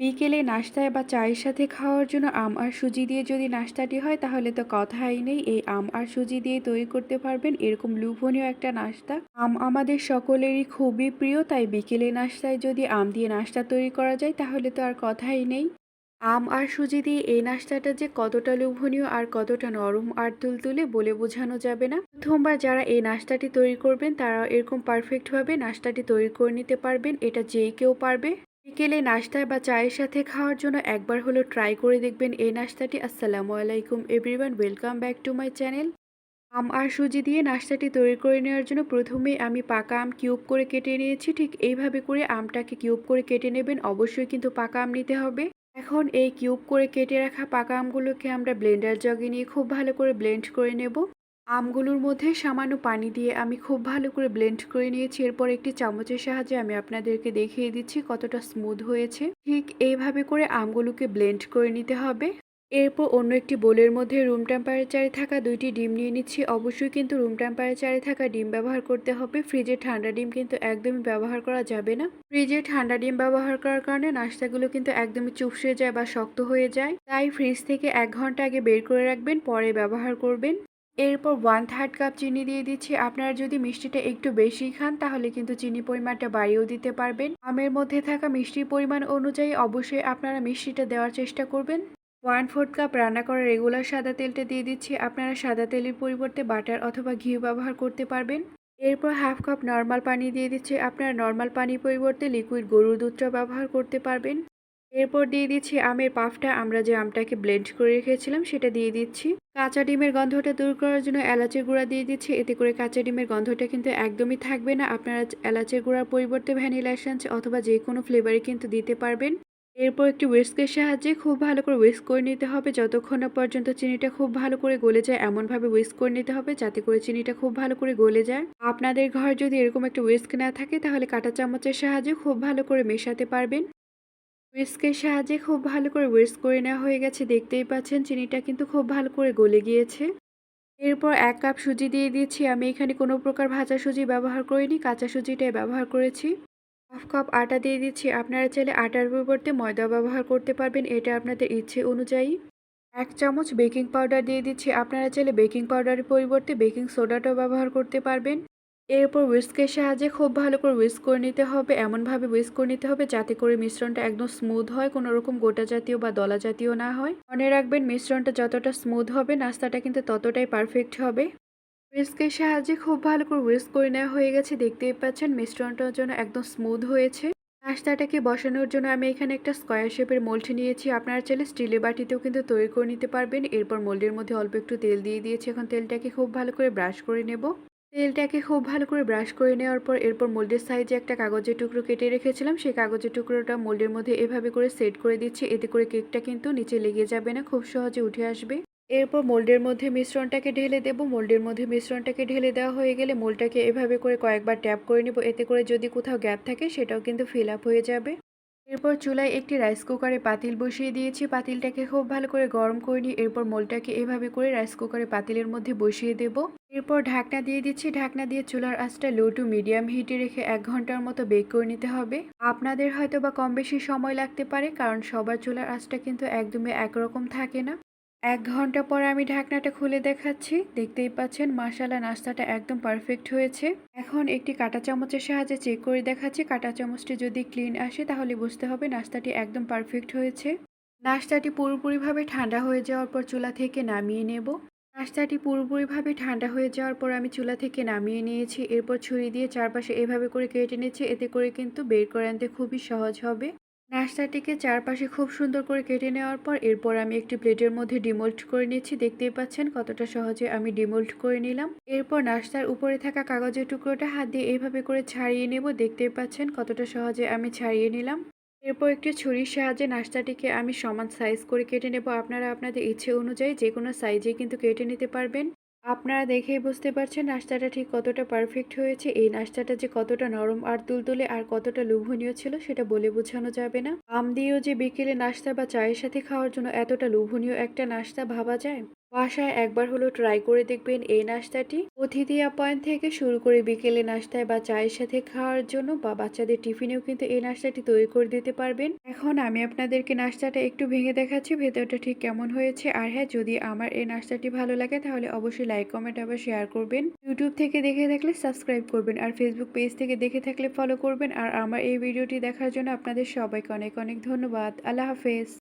বিকেলে নাস্তায় বা চায়ের সাথে খাওয়ার জন্য আম আর সুজি দিয়ে যদি নাস্তাটি হয়, তাহলে তো কথাই নেই। এই আম আর সুজি দিয়ে তৈরি করতে পারবেন এরকম লোভনীয় একটা নাস্তা। আম আমাদের সকলেরই খুবই প্রিয়, তাই বিকেলে নাস্তায় যদি আম দিয়ে নাস্তা তৈরি করা যায়, তাহলে তো আর কথাই নেই। আম আর সুজি দিয়ে এই নাস্তাটা যে কতটা লোভনীয় আর কতটা নরম আর তুলতুলে বলে বোঝানো যাবে না। প্রথমবার যারা এই নাস্তাটি তৈরি করবেন তারা এরকম পারফেক্টভাবে নাস্তাটি তৈরি করে নিতে পারবেন, এটা যেই কেউ পারবে। বিকেলে নাস্তা বা চায়ের সাথে খাওয়ার জন্য একবার হলো ট্রাই করে দেখবেন এই নাস্তাটি। আসসালামু আলাইকুম everyone welcome back to my channel আম আর সুজি দিয়ে নাস্তাটি তৈরি করে নেওয়ার জন্য প্রথমে আমি পাকা আম কিউব করে কেটে নিয়েছি। ঠিক এইভাবে করে আমটাকে কিউব করে কেটে নেবেন, অবশ্যই কিন্তু পাকা আম নিতে হবে। এখন এই কিউব করে কেটে রাখা পাকা আমগুলোকে আমরা ব্লেন্ডার জগে নিয়ে খুব ভালো করে ব্লেন্ড করে নেব। আমগুলোর মধ্যে সামান্য পানি দিয়ে আমি খুব ভালো করে ব্লেন্ড করে নিয়েছি। এরপর একটি চামচের সাহায্যে আমি আপনাদেরকে দেখিয়ে দিচ্ছি কতটা স্মুথ হয়েছে। ঠিক এইভাবে করে আমগুলোকে ব্লেন্ড করে নিতে হবে। এরপর অন্য একটি বোলের মধ্যে রুম টেম্পারেচারে থাকা দুইটি ডিম নিয়ে নিচ্ছি। অবশ্যই কিন্তু রুম টেম্পারেচারে থাকা ডিম ব্যবহার করতে হবে। ফ্রিজে ঠান্ডা ডিম কিন্তু একদমই ব্যবহার করা যাবে না। ফ্রিজে ঠান্ডা ডিম ব্যবহার করার কারণে নাস্তাগুলো কিন্তু একদমই চুপসে যায় বা শক্ত হয়ে যায়। তাই ফ্রিজ থেকে এক ঘণ্টা আগে বের করে রাখবেন, পরে ব্যবহার করবেন। এরপর ওয়ান থার্ড কাপ চিনি দিয়ে দিচ্ছি। আপনারা যদি মিষ্টিটা একটু বেশি খান, তাহলে কিন্তু চিনি পরিমাণটা বাড়িয়েও দিতে পারবেন। আমের মধ্যে থাকা মিষ্টির পরিমাণ অনুযায়ী অবশ্যই আপনারা মিষ্টিটা দেওয়ার চেষ্টা করবেন। ওয়ান ফোর্থ কাপ রান্না করা রেগুলার সাদা তেলটা দিয়ে দিচ্ছি। আপনারা সাদা তেলের পরিবর্তে বাটার অথবা ঘি ব্যবহার করতে পারবেন। এরপর হাফ কাপ নর্মাল পানি দিয়ে দিচ্ছি। আপনারা নর্মাল পানির পরিবর্তে লিকুইড গরুর দুধটা ব্যবহার করতে পারবেন। এরপর দিয়ে দিচ্ছি আমের পাফটা। আমরা যে আমটাকে ব্লেন্ড করে রেখেছিলাম, সেটা দিয়ে দিচ্ছি। কাঁচা ডিমের গন্ধটা দূর করার জন্য এলাচের গুঁড়া দিয়ে দিচ্ছি। এতে করে কাঁচা ডিমের গন্ধটা কিন্তু একদমই থাকবে না। আপনারা এলাচের গুঁড়ার পরিবর্তে ভ্যানিলা এসেন্স অথবা যে কোনো ফ্লেভারে কিন্তু দিতে পারবেন। এরপর একটি উইস্কের সাহায্যে খুব ভালো করে উইস্ক করে নিতে হবে। যতক্ষণ না পর্যন্ত চিনিটা খুব ভালো করে গলে যায়, এমনভাবে উইস্ক করে নিতে হবে যাতে করে চিনিটা খুব ভালো করে গলে যায়। আপনাদের ঘর যদি এরকম একটা উইস্ক না থাকে, তাহলে কাঁটা চামচের সাহায্যে খুব ভালো করে মেশাতে পারবেন। উইস্কের সাহায্যে খুব ভালো করে উইস্ক করে নেওয়া হয়ে গেছে। দেখতেই পাচ্ছেন, চিনিটা কিন্তু খুব ভালো করে গলে গিয়েছে। এরপর এক কাপ সুজি দিয়ে দিয়েছি আমি এখানে কোনো প্রকার ভাজা সুজি ব্যবহার করিনি, কাঁচা সুজিটাই ব্যবহার করেছি। হাফ কাপ আটা দিয়ে দিচ্ছি। আপনারা চাইলে আটার পরিবর্তে ময়দা ব্যবহার করতে পারবেন, এটা আপনাদের ইচ্ছে অনুযায়ী। এক চামচ বেকিং পাউডার দিয়ে দিচ্ছি। আপনারা চাইলে বেকিং পাউডারের পরিবর্তে বেকিং সোডাটাও ব্যবহার করতে পারবেন। এরপর উইস্কের সাহায্যে খুব ভালো করে উইস্ক করে নিতে হবে, এমনভাবে উইস্ক করে নিতে হবে যাতে করে মিশ্রণটা একদম স্মুথ হয়, কোনো রকম গোটা জাতীয় বা দলা জাতীয় না হয়। মনে রাখবেন মিশ্রণটা যতটা স্মুথ হবে, নাস্তাটা কিন্তু ততটাই পারফেক্ট হবে। উইস্কের সাহায্যে খুব ভালো করে উইস্ক করে নেওয়া হয়ে গেছে, দেখতেই পাচ্ছেন মিশ্রণটার জন্য একদম স্মুথ হয়েছে। নাস্তাটাকে বসানোর জন্য আমি এখানে একটা স্কোয়ার শেপের মোল্ড নিয়েছি, আপনারা চাইলে স্টিলের বাটিতেও কিন্তু তৈরি করে নিতে পারবেন, এরপর মোল্ডের মধ্যে অল্প একটু তেল দিয়ে দিয়েছি, এখন তেলটাকে খুব ভালো করে ব্রাশ করে নেব। তেলটাকে খুব ভালো করে ব্রাশ করে নেওয়ার পর এরপর মোল্ডের সাইজে একটা কাগজের টুকরো কেটে রেখেছিলাম। সেই কাগজের টুকরোটা মোল্ডের মধ্যে এভাবে করে সেট করে দিচ্ছি। এতে করে কেকটা কিন্তু নিচে লেগে যাবে না, খুব সহজে উঠে আসবে। এরপর মোল্ডের মধ্যে মিশ্রণটাকে ঢেলে দেব। মোল্ডের মধ্যে মিশ্রণটাকে ঢেলে দেওয়া হয়ে গেলে মোল্ডটাকে এভাবে করে কয়েকবার ট্যাপ করে নেব। এতে করে যদি কোথাও গ্যাপ থাকে, সেটাও কিন্তু ফিল আপ হয়ে যাবে। এরপর চুলায় একটি রাইস কুকারে পাতিল বসিয়ে দিয়েছি। পাতিলটাকে খুব ভালো করে গরম করে নিই এরপর মোলটাকে এভাবে করে রাইস কুকারে পাতিলের মধ্যে বসিয়ে দেব। এরপর ঢাকনা দিয়ে দিচ্ছি। ঢাকনা দিয়ে চুলার আঁচটা লো টু মিডিয়াম হিটে রেখে এক ঘণ্টার মতো বেক করে নিতে হবে। আপনাদের হয়তো বা কম বেশি সময় লাগতে পারে, কারণ সবার চুলার আঁচটা কিন্তু একদমই একরকম থাকে না। এক ঘণ্টা পর আমি ঢাকনাটা খুলে দেখাচ্ছি। দেখতেই পাচ্ছেন মাসালা নাস্তাটা একদম পারফেক্ট হয়েছে। এখন একটি কাঁটা চামচের সাহায্যে চেক করে দেখাচ্ছি। কাঁটা চামচটি যদি ক্লিন আসে, তাহলে বুঝতে হবে নাস্তাটি একদম পারফেক্ট হয়েছে। নাস্তাটি পুরোপুরিভাবে ঠান্ডা হয়ে যাওয়ার পর চুলা থেকে নামিয়ে নেব। নাস্তাটি পুরোপুরিভাবে ঠান্ডা হয়ে যাওয়ার পর আমি চুলা থেকে নামিয়ে নিয়েছি। এরপর ছুরি দিয়ে চারপাশে এভাবে করে কেটে নিয়েছি এতে করে কিন্তু বের করে আনতে খুবই সহজ হবে। নাস্তাটিকে চারপাশে খুব সুন্দর করে কেটে নেওয়ার পর এরপর আমি একটি প্লেটের মধ্যে ডিমোল্ট করে নিচ্ছি। দেখতেই পাচ্ছেন কতটা সহজে আমি ডিমোল্ট করে নিলাম। এরপর নাস্তার উপরে থাকা কাগজের টুকরোটা হাত দিয়ে এইভাবে করে ছাড়িয়ে নেব। দেখতেই পাচ্ছেন কতটা সহজে আমি ছাড়িয়ে নিলাম। এরপর একটি ছুরির সাহায্যে নাস্তাটিকে আমি সমান সাইজ করে কেটে নেব। আপনারা আপনাদের ইচ্ছে অনুযায়ী যে কোনো সাইজে কিন্তু কেটে নিতে পারবেন। আপনারা দেখেই বুঝতে পারছেন নাস্তাটা ঠিক কতটা পারফেক্ট হয়েছে, এই নাস্তাটা যে কতটা নরম আর তুলতুলে আর কতটা লোভনীয় ছিল সেটা বলে বোঝানো যাবে না। আম দিয়েও যে বিকেলে নাস্তা বা চায়ের সাথে খাওয়ার জন্য এতটা লোভনীয় একটা নাস্তা ভাবা যায়? বাসায় একবার হলো ট্রাই করে দেখবেন এই নাস্তাটি। অতিথি আপ্যায়ন থেকে শুরু করে বিকেলে নাস্তায় বা চায়ের সাথে খাওয়ার জন্য বা বাচ্চাদের টিফিনেও কিন্তু এই নাস্তাটি তৈরি করে দিতে পারবেন। এখন আমি আপনাদেরকে নাস্তাটা একটু ভেঙে দেখাচ্ছি, ভেতরটা ঠিক কেমন হয়েছে। আর হ্যাঁ যদি আমার এই নাস্তাটি ভালো লাগে তাহলে অবশ্যই লাইক কমেন্ট আবার শেয়ার করবেন। ইউটিউব থেকে দেখে থাকলে সাবস্ক্রাইব করবেন আর ফেসবুক পেজ থেকে দেখে থাকলে ফলো করবেন। আর আমার এই ভিডিওটি দেখার জন্য আপনাদের সবাইকে অনেক অনেক ধন্যবাদ। আল্লাহ হাফেজ।